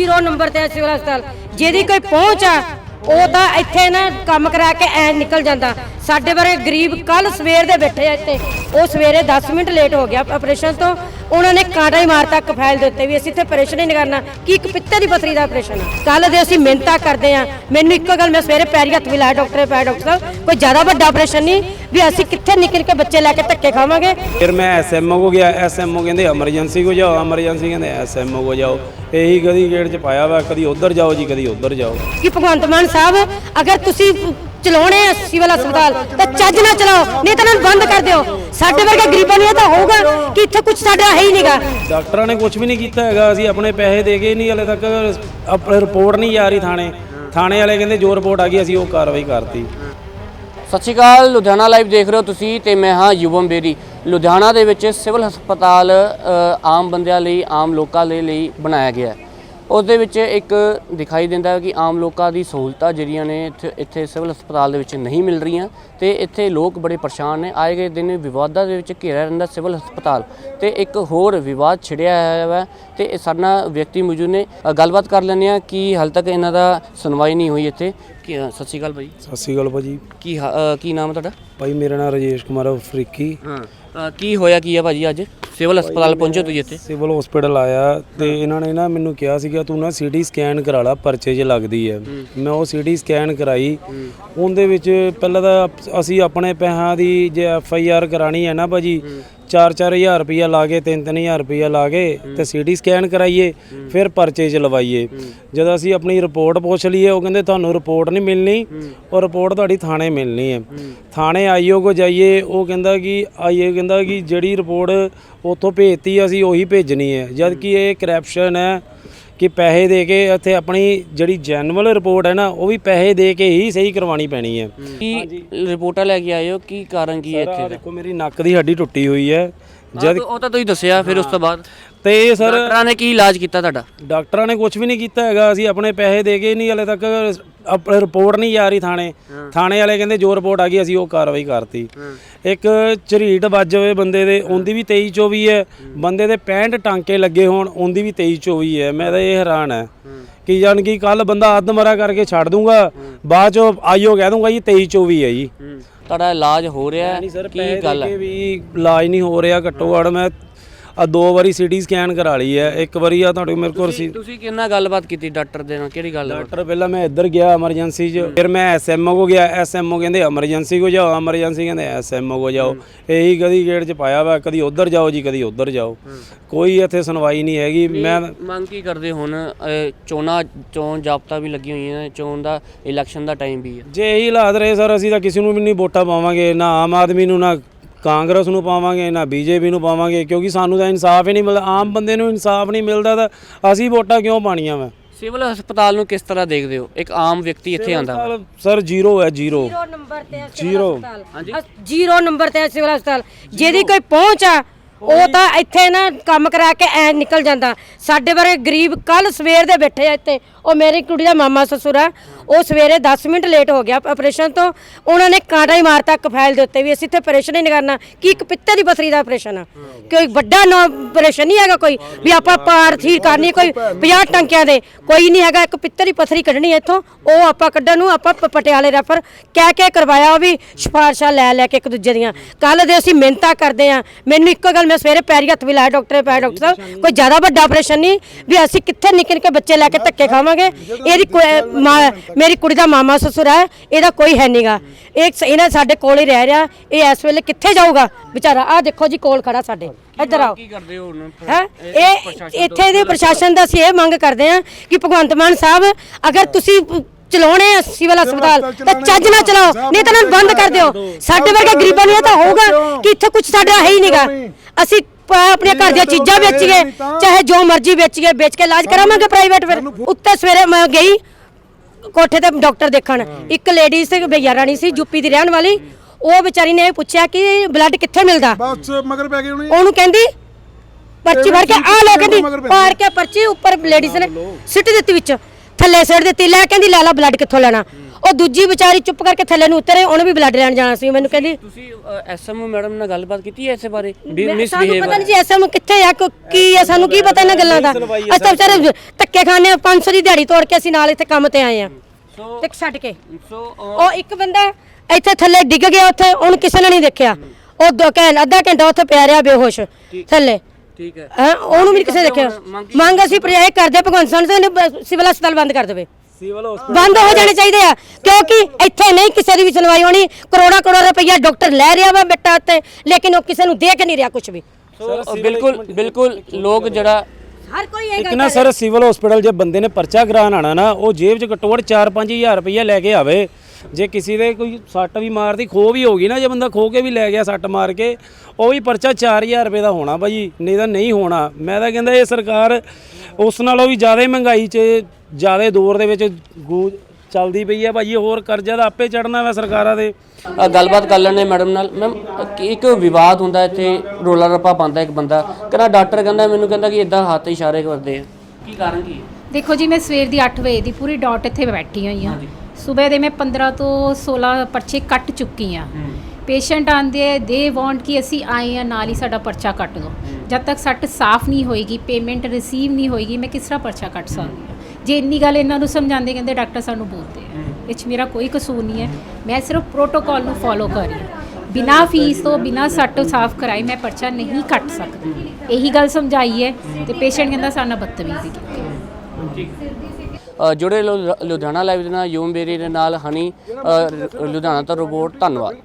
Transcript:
Zero number ਤੇ civil ਹਸਪਤਾਲ? ਜਿਹਦੀ ਕੋਈ ਪਹੁੰਚ ਆ, ਉਹ ਤਾਂ ਇੱਥੇ ਨਾ ਕੰਮ ਕਰਾ ਕੇ ਐ ਨਿਕਲ ਜਾਂਦਾ। ਸਾਡੇ ਬਾਰੇ ਗਰੀਬ ਕੱਲ ਸਵੇਰ ਦੇ ਬੈਠੇ ਆ ਇੱਥੇ। ਉਹ ਸਵੇਰੇ 10 ਮਿੰਟ ਲੇਟ ਹੋ ਗਿਆ ਆਪਰੇਸ਼ਨ ਤੋਂ। ਉਹਨਾਂ ਨੇ ਕਾਂਟਾ ਹੀ ਮਾਰਤਾ ਕਫਾਇਲ ਦੇ ਉੱਤੇ ਵੀ ਅਸੀਂ ਇੱਥੇ ਆਪਰੇਸ਼ਨ ਨਹੀਂ ਕਰਨਾ। ਕੀ ਇੱਕ ਪਿੱਤੇ ਦੀ ਪਥਰੀ ਦਾ ਆਪਰੇਸ਼ਨ ਆ? ਕੱਲ ਦੇ ਅਸੀਂ ਮਿਹਨਤਾਂ ਕਰਦੇ ਆ। ਮੈਨੂੰ ਇੱਕੋ ਗੱਲ ਮੈਂ ਸਵੇਰੇ ਪੈਰੀ ਹੱਥ ਮਿਲਾਇਆ ਡਾਕਟਰ ਪੈ ਡਾਕਟਰ ਸਾਹਿਬ। ਕੋਈ ਜ਼ਿਆਦਾ ਵੱਡਾ ਆਪਰੇਸ਼ਨ ਨਹੀਂ ਵੀ ਅਸੀਂ ਕਿੱਥੇ ਨਿਕਲ ਕੇ ਬੱਚੇ ਲੈ ਕੇ ਧੱਕੇ ਖਾਵਾਂਗੇ। ਫਿਰ ਮੈਂ ਐਸਐਮਓ ਕੋ ਗਿਆ ਐਸਐਮਓ ਕਹਿੰਦੇ ਐਮਰਜੈਂਸੀ ਕੋ ਜਾਓ ਐਮਰਜੈਂਸੀ ਕਹਿੰਦੇ ਐਸਐਮਓ ਕੋ ਜਾਓ। ਇਹੀ ਕਦੀ ਗੇਟ 'ਚ ਪਾਇਆ ਵਾ ਕਦੀ ਉਧਰ ਜਾਓ ਜੀ ਕਦੀ ਉਧਰ ਜਾਓ। ਕਿ ਭਗਵੰਤ ਮਾਨ ਸਾਹਿਬ ਅਗਰ ਤੁਸੀਂ ਚਲਾਉਣੇ ਆ ਸਿਵਲ ਹਸਪਤਾਲ। ਤਾਂ ਚੱਜ ਨਾਲ ਚਲਾਓ ਨਹੀਂ ਤਾਂ ਇਹਨਾਂ ਨੂੰ ਬੰਦ ਕਰ ਦਿਓ। ਸਾਡੇ ਵਰਗੇ ਗਰੀਬਾਂ ਨੂੰ ਇਹ ਤਾਂ ਹੋਊਗਾ ਕਿ ਇੱਥੇ ਕੁਝ ਸਾਡਾ ਹੈ ਹੀ ਨਹੀਂਗਾ। ਡਾਕਟਰਾਂ ਨੇ ਕੁਝ ਵੀ ਨਹੀਂ ਕੀਤਾ ਹੈਗਾ। ਅਸੀਂ ਆਪਣੇ ਪੈਸੇ ਦੇ ਗਏ ਨਹੀਂ ਹਲੇ ਤੱਕ ਆਪਣੀ ਰਿਪੋਰਟ ਨਹੀਂ ਜਾ ਰਹੀ ਥਾਣੇ। ਥਾਣੇ ਵਾਲੇ ਕਹਿੰਦੇ ਜੋ ਰਿਪੋਰਟ ਆ ਗਈ ਅਸੀਂ ਉਹ ਕਾਰਵਾਈ ਕਰਤੀ। ਸਤਿ ਸ਼੍ਰੀ ਅਕਾਲ ਲੁਧਿਆਣਾ ਲਾਈਵ ਦੇਖ ਰਹੇ ਹੋ ਤੁਸੀਂ ਤੇ ਮੈਂ ਹਾਂ ਯੁਵਮ ਬੇਰੀ ਲੁਧਿਆਣਾ ਦੇ ਵਿੱਚ ਸਿਵਲ ਹਸਪਤਾਲ ਆਮ ਬੰਦਿਆਂ ਲਈ ਆਮ ਲੋਕਾਂ ਦੇ ਲਈ ਬਣਾਇਆ ਗਿਆ ਹੈ। ਉਸ ਦੇ ਵਿੱਚ ਇੱਕ ਦਿਖਾਈ ਦਿੰਦਾ ਹੈ ਕਿ ਆਮ ਲੋਕਾਂ ਦੀ ਸਹੂਲਤਾਂ ਜਿਹੜੀਆਂ ਨੇ ਇੱਥੇ ਇੱਥੇ ਸਿਵਲ ਹਸਪਤਾਲ ਦੇ ਵਿੱਚ ਨਹੀਂ ਮਿਲ ਰਹੀਆਂ ਤੇ ਇੱਥੇ ਲੋਕ ਬੜੇ ਪਰੇਸ਼ਾਨ ਨੇ। ਆਏ ਗਏ ਦਿਨ ਵਿਵਾਦਾਂ ਦੇ ਵਿੱਚ ਘਿਰਿਆ ਰਹਿੰਦਾ ਸਿਵਲ ਹਸਪਤਾਲ ਤੇ ਇੱਕ ਹੋਰ ਵਿਵਾਦ ਛਿੜਿਆ ਹੋਇਆ ਹੈ ਤੇ ਇਹ ਸਾਡੇ ਵਿਅਕਤੀ ਮੌਜੂਦ ਨੇ। ਗੱਲਬਾਤ ਕਰ ਲੈਂਦੇ ਆ ਕਿ ਹਾਲ ਤੱਕ ਇਹਨਾਂ ਦਾ ਸੁਣਵਾਈ ਨਹੀਂ ਹੋਈ ਇੱਥੇ। ਸਤਿ ਸ਼੍ਰੀ ਅਕਾਲ ਭਾਈ ਸਤਿ ਸ਼੍ਰੀ ਅਕਾਲ ਭਾਜੀ। ਕੀ ਕੀ ਨਾਮ ਹੈ ਤੁਹਾਡਾ? ਭਾਈ ਮੇਰਾ ਨਾਮ ਰਜੇਸ਼ ਕੁਮਾਰ ਫਰੀਕੀ। ਹਾਂ। ਕੀ ਹੋਇਆ ਕੀ ਹੈ ਭਾਜੀ ਅੱਜ? ਸਿਵਲ ਹਸਪਤਾਲ ਪਹੁੰਚੇ ਤੁਸੀਂ ਇੱਥੇ? ਸਿਵਲ ਹਸਪੀਟਲ ਆਇਆ ਤੇ ਇਹਨਾਂ ਨੇ ਨਾ ਮੈਨੂੰ ਕਿਹਾ ਸੀਗਾ ਤੂੰ ਨਾ ਸੀਟੀ ਸਕੈਨ ਕਰਾ ਲਾ ਪਰਚੇ 'ਚ ਲੱਗਦੀ ਹੈ। ਮੈਂ ਉਹ ਸੀਟੀ ਸਕੈਨ ਕਰਾਈ। ਉਹਦੇ ਵਿੱਚ ਪਹਿਲਾਂ ਤਾਂ ਅਪ- ਅਸੀਂ ਆਪਣੇ ਪੈਸਿਆਂ ਦੀ ਜੇ ਐਫ ਆਈ ਆਰ ਕਰਾਣੀ ਹੈ ਨਾ ਭਾਜੀ 4-4000 ਰੁਪਇਆ ਲਾ ਕੇ 3-3000 ਰੁਪਇਆ ਲਾ ਕੇ ਤੇ ਸੀਟੀ ਸਕੈਨ ਕਰਾਈਏ ਫਿਰ ਪਰਚੇ 'ਚ ਲਵਾਈਏ। ਜਦੋਂ ਅਸੀਂ ਆਪਣੀ ਰਿਪੋਰਟ ਪੁੱਛ ਲਈਏ ਉਹ ਕਹਿੰਦੇ ਤੁਹਾਨੂੰ ਰਿਪੋਰਟ ਨਹੀਂ ਮਿਲਣੀ ਉਹ ਰਿਪੋਰਟ ਤੁਹਾਡੀ ਥਾਣੇ ਮਿਲਣੀ ਹੈ। ਥਾਣੇ ਆਈਓ ਕੋ ਜਾਈਏ ਉਹ ਕਹਿੰਦਾ ਕਿ ਆਈਏ ਕਹਿੰਦਾ ਕਿ ਜਿਹੜੀ ਰਿਪੋਰਟ ਉੱਥੋਂ ਭੇਜਤੀ ਅਸੀਂ ਉਹੀ ਭੇਜਣੀ ਹੈ। ਜਦ ਕਿ ਇਹ ਕਰਪਸ਼ਨ ਹੈ ਕਿ ਪੈਸੇ ਦੇ ਕੇ ਇੱਥੇ ਆਪਣੀ ਜਿਹੜੀ ਜੈਨੂਅਲ ਰਿਪੋਰਟ ਹੈ ਨਾ ਉਹ ਵੀ ਪੈਸੇ ਦੇ ਕੇ ਹੀ ਸਹੀ ਕਰਵਾਉਣੀ ਪੈਣੀ ਹੈ। ਕੀ ਰਿਪੋਰਟਾਂ ਲੈ ਕੇ ਆਏ ਹੋ? ਕੀ ਕਾਰਨ ਕੀ ਹੈ ਇੱਥੇ ਦਾ? ਦੇਖੋ ਮੇਰੀ ਨੱਕ ਦੀ ਹੱਡੀ ਟੁੱਟੀ ਹੋਈ ਹੈ। ਜਦ ਉਹ ਤਾਂ ਤੁਸੀਂ ਦੱਸਿਆ ਫਿਰ ਉਸ ਤੋਂ ਬਾਅਦ। ਤੇ ਇਹ ਸਰ ਡਾਕਟਰਾਂ ਨੇ ਕੀ ਇਲਾਜ ਕੀਤਾ ਤੁਹਾਡਾ? ਡਾਕਟਰਾਂ ਨੇ ਕੁਝ ਵੀ ਨਹੀਂ ਕੀਤਾ ਹੈਗਾ। ਅਸੀਂ ਆਪਣੇ ਪੈਸੇ ਦੇ ਗਏ ਨਹੀਂ ਹਲੇ ਤੱਕ ਆਪਣੀ ਰਿਪੋਰਟ ਨਹੀਂ ਜਾ ਰਹੀ ਥਾਣੇ। ਥਾਣੇ ਵਾਲੇ ਕਹਿੰਦੇ ਜੋ ਰਿਪੋਰਟ ਆ ਗਈ ਅਸੀਂ ਉਹ ਕਾਰਵਾਈ ਕਰਤੀ। ਇੱਕ ਝਰੀਟ ਵੱਜ ਹੋਏ ਬੰਦੇ ਦੇ ਉਹਦੀ ਵੀ 23 24 ਹੈ। ਬੰਦੇ ਦੇ 65 ਟਾਂਕੇ ਲੱਗੇ ਹੋਣ ਉਹਦੀ ਵੀ 23 24 ਹੈ। ਮੈਂ ਤਾਂ ਇਹ ਹੈਰਾਨ ਹੈ। ਕਿ ਜਾਨ ਕਿ ਕੱਲ ਬੰਦਾ ਅੱਧਮਰਾ ਕਰਕੇ ਛੱਡ ਦੂੰਗਾ ਬਾਅਦ ਚੋਂ ਆਈਓ ਕਹਿ ਦੂੰਗਾ ਜੀ 23 24 ਹੈ ਜੀ। ਤੁਹਾਡਾ ਇਲਾਜ ਹੋ ਰਿਹਾ ਨਹੀਂ ਸਰ ਹੈ ਕੀ ਪੈਸੇ ਗੱਲ ਦੇ ਕੇ ਵੀ ਇਲਾਜ ਨਹੀਂ ਹੋ ਰਿਹਾ ਘੱਟੋ ਘੱਟ ਮੈਂ ਆ ਦੋ ਵਾਰੀ ਸੀਟੀ ਸਕੈਨ ਕਰਾ ਲਈ ਹੈ ਇੱਕ ਵਾਰੀ ਆ ਤੁਹਾਡੇ ਮੇਰੇ ਕੋਲ ਸੀ। ਤੁਸੀਂ ਕਿੰਨਾ ਗੱਲਬਾਤ ਕੀਤੀ ਡਾਕਟਰ ਦੇ ਨਾਲ? ਕਿਹੜੀ ਗੱਲ ਡਾਕਟਰ ਪਹਿਲਾਂ ਮੈਂ ਇੱਧਰ ਗਿਆ ਐਮਰਜੈਂਸੀ 'ਚ ਫਿਰ ਮੈਂ ਐਸਐਮਓ ਕੋ ਗਿਆ ਐਸਐਮਓ ਕਹਿੰਦੇ ਐਮਰਜੈਂਸੀ ਕੋ ਜਾਓ ਐਮਰਜੈਂਸੀ ਕਹਿੰਦੇ ਐਸਐਮਓ ਕੋ ਜਾਓ। ਇਹੀ ਕਦੀ ਗੇਟ 'ਚ ਪਾਇਆ ਵਾ ਕਦੀ ਉੱਧਰ ਜਾਓ ਜੀ ਕਦੀ ਉੱਧਰ ਜਾਓ। ਕੋਈ ਇੱਥੇ ਸੁਣਵਾਈ ਨਹੀਂ ਹੈਗੀ ਮੈਂ ਮੰਗ ਕੀ ਕਰਦੇ ਹੁਣ? ਚੋਣਾਂ ਚੋਣ ਜਾਬਤਾ ਵੀ ਲੱਗੀ ਹੋਈਆਂ ਚੋਣ ਦਾ ਇਲੈਕਸ਼ਨ ਦਾ ਟਾਈਮ ਵੀ ਹੈ ਜੇ ਇਹੀ ਹਾਲਾਤ ਰਹੇ ਸਰ ਅਸੀਂ ਤਾਂ ਕਿਸੇ ਨੂੰ ਵੀ ਨਹੀਂ ਵੋਟਾਂ ਪਾਵਾਂਗੇ ਨਾ ਆਮ ਆਦਮੀ ਨੂੰ ਨਾ ਕਾਂਗਰਸ ਨੂੰ ਪਾਵਾਂਗੇ ਨਾ ਬੀਜੇਪੀ ਨੂੰ ਪਾਵਾਂਗੇ ਕਿਉਂਕਿ ਸਾਨੂੰ ਤਾਂ ਇਨਸਾਫ ਹੀ ਨਹੀਂ ਮਿਲਦਾ ਆਮ ਬੰਦੇ ਨੂੰ ਇਨਸਾਫ ਨਹੀਂ ਮਿਲਦਾ ਤਾਂ ਅਸੀਂ ਵੋਟਾਂ ਕਿਉਂ ਪਾਣੀਆਂ ਵਾ? ਸਿਵਲ ਹਸਪਤਾਲ ਨੂੰ ਕਿਸ ਤਰ੍ਹਾਂ ਦੇਖਦੇ ਹੋ? ਇੱਕ ਆਮ ਵਿਅਕਤੀ ਇੱਥੇ ਆਂਦਾ ਵਾ। ਸਰ ਜ਼ੀਰੋ ਹੈ ਜ਼ੀਰੋ। ਜ਼ੀਰੋ ਨੰਬਰ ਤੇ ਹੈ ਸਿਵਲ ਜ਼ੀਰੋ। ਹਸਪਤਾਲ। ਹਾਂਜੀ। ਜ਼ੀਰੋ ਨੰਬਰ ਤੇ ਹੈ ਸਿਵਲ ਹਸਪਤਾਲ। ਜਿਹਦੀ ਕੋਈ ਪਹੁੰਚ ਆ ਉਹ ਤਾਂ ਇੱਥੇ ਨਾ ਕੰਮ ਕਰਾ ਕੇ ਐ ਨਿਕਲ ਜਾਂਦਾ। ਸਾਡੇ ਵਰਗੇ ਗਰੀਬ ਕੱਲ ਸਵੇਰ ਦੇ ਬੈਠੇ ਆ ਇੱਥੇ। ਉਹ ਮੇਰੀ ਕੁੜੀ ਦਾ ਮਾਮਾ ਸਸੁਰ ਆ। ਉਹ ਸਵੇਰੇ 10 ਮਿੰਟ ਲੇਟ ਹੋ ਗਿਆ ਆਪਰੇਸ਼ਨ ਤੋਂ। ਉਹਨਾਂ ਨੇ ਕਾਂਟਾ ਹੀ ਮਾਰਤਾ ਇੱਕ ਫਾਈਲ ਦੇ ਉੱਤੇ ਵੀ ਅਸੀਂ ਇੱਥੇ ਆਪਰੇਸ਼ਨ ਹੀ ਨਹੀਂ ਕਰਨਾ। ਕੀ ਇੱਕ ਪਿੱਤੇ ਦੀ ਪਥਰੀ ਦਾ ਆਪਰੇਸ਼ਨ ਆ। ਕੋਈ ਵੱਡਾ ਨੋ ਆਪਰੇਸ਼ਨ ਨਹੀਂ ਹੈਗਾ ਕੋਈ। ਵੀ ਆਪਾਂ ਪਾਰ ਥੀਰ ਕਰਨੀ, ਕੋਈ 50 ਟੰਕਿਆਂ ਦੇ। ਕੋਈ ਨਹੀਂ ਹੈਗਾ, ਇੱਕ ਪਿੱਤੇ ਦੀ ਪਥਰੀ ਕੱਢਣੀ ਇੱਥੋਂ। ਉਹ ਆਪਾਂ ਕੱਢਣ ਨੂੰ, ਆਪਾਂ ਪਟਿਆਲੇ ਰੈਫਰ ਕਹਿ ਕੇ ਕਰਵਾਇਆ ਉਹ ਵੀ ਸਿਫਾਰਸ਼ਾਂ ਲੈ ਲੈ ਕੇ ਇੱਕ ਦੂਜੇ ਦੀਆਂ। ਕੱਲ ਦੇ ਅਸੀਂ ਮਿਹਨਤਾਂ ਕਰਦੇ ਆ। ਮੈਨੂੰ ਇੱਕੋ ਗੱਲ, ਮੈਂ ਸਵੇਰੇ ਪੈਰੀ ਹੱਥ ਵੀ ਲਾਇਆ ਡਾਕਟਰ ਨੇ ਪਾਇਆ ਡਾਕਟਰ ਸਾਹਿਬ। ਕੋਈ ਜ਼ਿਆਦਾ ਵੱਡਾ ਆਪਰੇਸ਼ਨ ਨਹੀਂ। ਵੀ ਅਸੀਂ ਕਿੱਥੇ ਨਿੱਕੇ ਨਿੱਕੇ ਬੱਚੇ ਲੈ ਕੇ ਧੱਕੇ ਖਾਵਾਂਗੇ। ਇਹਦੀ ਮੇਰੀ ਕੁੜੀ ਦਾ ਮਾਮਾ ਸਸੁਰ ਹੈ ਇਹਦਾ ਕੋਈ ਹੈ ਨਹੀਂਗਾ ਇਹ ਸ- ਇਹਨਾਂ ਸਾਡੇ ਕੋਲ ਹੀ ਰਹਿ ਰਿਹਾ ਇਹ ਇਸ ਵੇਲੇ ਕਿੱਥੇ ਜਾਊਗਾ? ਵਿਚਾਰਾ ਆਹ ਦੇਖੋ ਜੀ ਕੋਲ ਖੜਾ ਸਾਡੇ। ਇੱਧਰ ਆਓ। ਕੀ ਕਰਦੇ ਹੋ ਹੁਣ ਹੈ? ਇਹ ਇੱਥੇ ਦੇ ਪ੍ਰਸ਼ਾਸਨ ਦਾ ਅਸੀਂ ਇਹ ਮੰਗ ਕਰਦੇ ਹਾਂ ਕਿ ਭਗਵੰਤ ਮਾਨ ਸਾਹਿਬ ਅਗਰ ਤੁਸੀਂ ਚਲਾਉਣੇ ਆ ਸਿਵਲ ਹਸਪਤਾਲ ਤਾਂ ਚੱਜ ਨਾਲ ਚਲਾਓ ਨਹੀਂ ਤਾਂ ਇਹਨਾਂ ਨੂੰ ਬੰਦ ਕਰ ਦਿਓ। ਸਾਡੇ ਵਰਗੇ ਗਰੀਬਾਂ ਨੂੰ ਇਹ ਤਾਂ ਹੋਊਗਾ ਕਿ ਇੱਥੇ ਕੁਝ ਸਾਡਾ ਹੈ ਹੀ ਨਹੀਂਗਾ ਅਸੀਂ ਪ- ਆਪਣੇ ਘਰ ਦੀਆਂ ਚੀਜ਼ਾਂ ਵੇਚੀਏ ਚਾਹੇ ਜੋ ਮਰਜ਼ੀ ਵੇਚੀਏ ਵੇਚ ਕੇ ਇਲਾਜ ਕਰਾਵਾਂਗੇ ਪ੍ਰਾਈਵੇਟ ਫਿਰ। ਉੱਤੇ ਸਵੇਰੇ ਮੈਂ ਗਈ ਕੋਠੇ ਤੇ ਡਾਕਟਰ ਦੇਖਣ। ਇੱਕ ਲੇਡੀ ਸੀ ਭਈਆ ਰਾਣੀ ਸੀ ਯੂਪੀ ਦੀ ਰਹਿਣ ਵਾਲੀ। ਉਹ ਵਿਚਾਰੀ ਨੇ ਇਹ ਪੁੱਛਿਆ ਕਿ ਬਲੱਡ ਕਿੱਥੇ ਮਿਲਦਾ? ਬਸ ਮਗਰ ਪੈ ਗਏ ਉਹਨੇ। ਉਹਨੂੰ ਕਹਿੰਦੀ ਪਰਚੀ ਭਰ ਕੇ ਆ ਲੋ ਕਹਿੰਦੀ ਪਾੜ ਕੇ ਪਰਚੀ ਉੱਪਰ ਲੇਡੀਜ਼ ਨੇ ਸਿੱਟ ਦਿੱਤੀ ਵਿੱਚ। ਥੱਲੇ ਸਿੱਟ ਦਿੱਤੀ ਲੈ ਕਹਿੰਦੀ ਲੈ ਲਾ ਬਲੱਡ ਕਿੱਥੋਂ ਲੈਣਾ? ਉਹ ਦੂਜੀ ਵਿਚਾਰੀ ਚੁੱਪ ਕਰਕੇ ਥੱਲੇ ਨੂੰ ਉਤਰੇ ਉਹਨੇ ਵੀ ਬਲੱਡ ਲੈਣ ਜਾਣਾ ਸੀ ਮੈਨੂੰ ਕਹਿੰਦੀ ਤੁਸੀਂ ਐਸਐਮਓ ਮੈਡਮ ਨਾਲ ਗੱਲਬਾਤ ਕੀਤੀ ਹੈ ਇਸੇ ਬਾਰੇ? ਮਿਸ ਸਾਨੂੰ ਪਤਾ ਨਹੀਂ ਜੀ ਐਸਐਮ ਕਿੱਥੇ ਆ ਕੋ- ਕੀ ਆ ਸਾਨੂੰ ਕੀ ਪਤਾ ਇਹਨਾਂ ਗੱਲਾਂ ਦਾ? ਅਸੀਂ ਤਾਂ ਵਿਚਾਰੇ ਧੱਕੇ ਖਾਣੇ 500 ਦੀ ਦਿਹਾੜੀ ਤੋੜ ਕੇ ਅਸੀਂ ਨਾਲ ਇੱਥੇ ਕੰਮ ਤੇ ਆਏ ਆ ਸੋ ਤੇ ਛੱਡ ਕੇ। ਸੋ ਉਹ ਇੱਕ ਬੰਦਾ ਇੱਥੇ ਥੱਲੇ ਡਿੱਗ ਗਿਆ ਉੱਥੇ ਉਹਨੂੰ ਕਿਸੇ ਨੇ ਨਹੀਂ ਦੇਖਿਆ। ਉਹ ਦੋ ਘੰ ਅੱਧਾ ਘੰਟਾ ਉੱਥੇ ਪਿਆ ਰਿਹਾ ਬੇਹੋਸ਼ ਥੱਲੇ। ਠੀਕ ਹੈ। ਹੈਂ ਉਹਨੂੰ ਵੀ ਨਹੀਂ ਕਿਸੇ ਨੇ ਦੇਖਿਆ? ਮੰਗ ਅਸੀਂ ਪ੍ਰਾਇ ਕਰਦੇ ਭਗਵੰਤ ਸਿੰਘ ਨੇ ਬ- ਸਿਵਲ ਹਸਪਤਾਲ ਬੰਦ ਕਰ ਦੇਵੇ। ਸਿਵਲ ਬੰਦ ਹੋ ਜਾਣੇ ਚਾਹੀਦੇ ਆ ਕਿਉਂਕਿ ਇੱਥੇ ਨਹੀਂ ਕਿਸੇ ਦੀ ਵੀ ਸੁਣਵਾਈ ਹੋਣੀ। ਕਰੋੜਾ ਕਰੋੜ ਰੁਪਈਆ ਡਾਕਟਰ ਲੈ ਰਿਹਾ ਵਾ ਬੱਟਾ ਉੱਤੇ ਲੇਕਿਨ ਉਹ ਕਿਸੇ ਨੂੰ ਦੇਖ ਨਹੀਂ ਰਿਹਾ ਕੁਝ ਵੀ। ਸੋ ਬਿਲਕੁਲ ਬਿਲਕੁਲ ਲੋਕ ਜਿਹੜਾ ਹਰ ਕੋਈ ਇਹ ਇੱਕ ਨਾ ਸਰ ਸਿਵਲ ਹਸਪੀਟਲ ਜੇ ਬੰਦੇ ਨੇ ਪਰਚਾ ਕਰਾਉਣ ਆਣਾ ਨਾ ਉਹ ਜੇਬ 'ਚ ਘੱਟੋ ਘੱਟ 4-5000 ਰੁਪਈਆ ਲੈ ਕੇ ਆਵੇ। ਜੇ ਕਿਸੇ ਦੇ ਕੋਈ ਸੱਟ ਵੀ ਮਾਰਦੀ ਖੋ ਵੀ ਹੋ ਗਈ ਨਾ ਜੇ ਬੰਦਾ ਖੋ ਕੇ ਵੀ ਲੈ ਗਿਆ ਸੱਟ ਮਾਰ ਕੇ ਉਹ ਵੀ ਪਰਚਾ 4000 ਰੁਪਏ ਦਾ ਹੋਣਾ ਭਾਜੀ ਨਹੀਂ ਤਾਂ ਨਹੀਂ ਹੋਣਾ। ਮੈਂ ਤਾਂ ਕਹਿੰਦਾ ਇਹ ਸਰਕਾਰ ਉਸ ਨਾਲੋਂ ਵੀ ਜ਼ਿਆਦਾ ਮਹਿੰਗਾਈ 'ਚ ਜ਼ਿਆਦਾ ਦੌਰ ਦੇ ਵਿੱਚ ਗੂ ਚੱਲਦੀ ਪਈ ਹੈ ਭਾਜੀ ਹੋਰ ਕਰਜ਼ਾ ਤਾਂ ਆਪੇ ਚੜਨਾ ਵਾ ਸਰਕਾਰਾਂ ਦੇ। ਅ, ਗੱਲਬਾਤ ਕਰ ਲੈਣੇ ਮੈਡਮ ਨਾਲ। ਮੈਮ ਇੱਕ ਵਿਵਾਦ ਹੁੰਦਾ ਇੱਥੇ ਰੋਲਾ ਰੱਪਾ ਪਾਉਂਦਾ ਇੱਕ ਬੰਦਾ। ਕਹਿੰਦਾ ਡਾਕਟਰ ਕਹਿੰਦਾ ਮੈਨੂੰ ਕਹਿੰਦਾ ਕਿ ਇਦਾਂ ਹੱਥ ਇਸ਼ਾਰੇ ਕਰਦੇ ਆ। ਕੀ ਕਾਰਨ ਕੀ ਹੈ? ਦੇਖੋ ਜੀ ਮੈਂ ਸਵੇਰ ਦੀ 8 ਵਜੇ ਦੀ ਪੂਰੀ ਡਾਟ ਇੱਥੇ ਬੈਠੀ ਹੋਈ ਹਾਂ। ਸਵੇਰ ਦੇ ਮੈਂ 15 ਤੋਂ 16 ਪਰਚੇ ਕੱਟ ਚੁੱਕੀ ਹਾਂ। ਪੇਸ਼ੈਂਟ ਆਂਦੇ ਆ ਦੇ ਵਾਂਟ ਕਿ ਅਸੀਂ ਆਏ ਆ ਨਾਲ ਹੀ ਸਾਡਾ ਪਰਚਾ ਕੱਟ ਦਿਓ। ਜਦ ਤੱਕ ਸੱਟ ਸਾਫ਼ ਨਹੀਂ ਹੋਏਗੀ ਪੇਮੈਂਟ ਰਿਸੀਵ ਨਹੀਂ ਹੋਏਗੀ ਮੈਂ ਕਿਸ ਤਰ੍ਹਾਂ ਪਰਚਾ ਕੱਟ ਸਕਦੀ ਹਾਂ? ਜੇ ਇੰਨੀ ਗੱਲ ਇਹਨਾਂ ਨੂੰ ਸਮਝਾਉਂਦੇ ਕਹਿੰਦੇ ਡਾਕਟਰ ਸਾਨੂੰ ਬੋਲਦੇ ਆ। ਇਹ 'ਚ ਮੇਰਾ ਕੋਈ ਕਸੂਰ ਨਹੀਂ ਹੈ। ਮੈਂ ਸਿਰਫ ਪ੍ਰੋਟੋਕਾਲ ਨੂੰ ਫੋਲੋ ਕਰ ਰਹੀ ਹਾਂ। ਬਿਨਾ ਫੀਸ ਤੋਂ ਬਿਨਾ ਸੱਟ ਸਾਫ਼ ਕਰਾਈ ਮੈਂ ਪਰਚਾ ਨਹੀਂ ਕੱਟ ਸਕਦੀ। ਇਹੀ ਗੱਲ ਸਮਝਾਈ ਹੈ ਤੇ ਪੇਸ਼ੈਂਟ ਕਹਿੰਦਾ ਸਾਡਾ ਬਦਤਮੀਜ਼ੀ ਕੀਤੀ ਅ, ਜੁੜੇ ਲੋ ਲੁਧਿਆਣਾ ਲਾਈਵ ਦੇ ਨਾਲ ਯੂਮ ਬੇਰੀ ਦੇ ਨਾਲ ਹਨੀ ਅ, ਲੁਧਿਆਣਾ ਤੋਂ ਰਿਪੋਰਟ ਧੰਨਵਾਦ।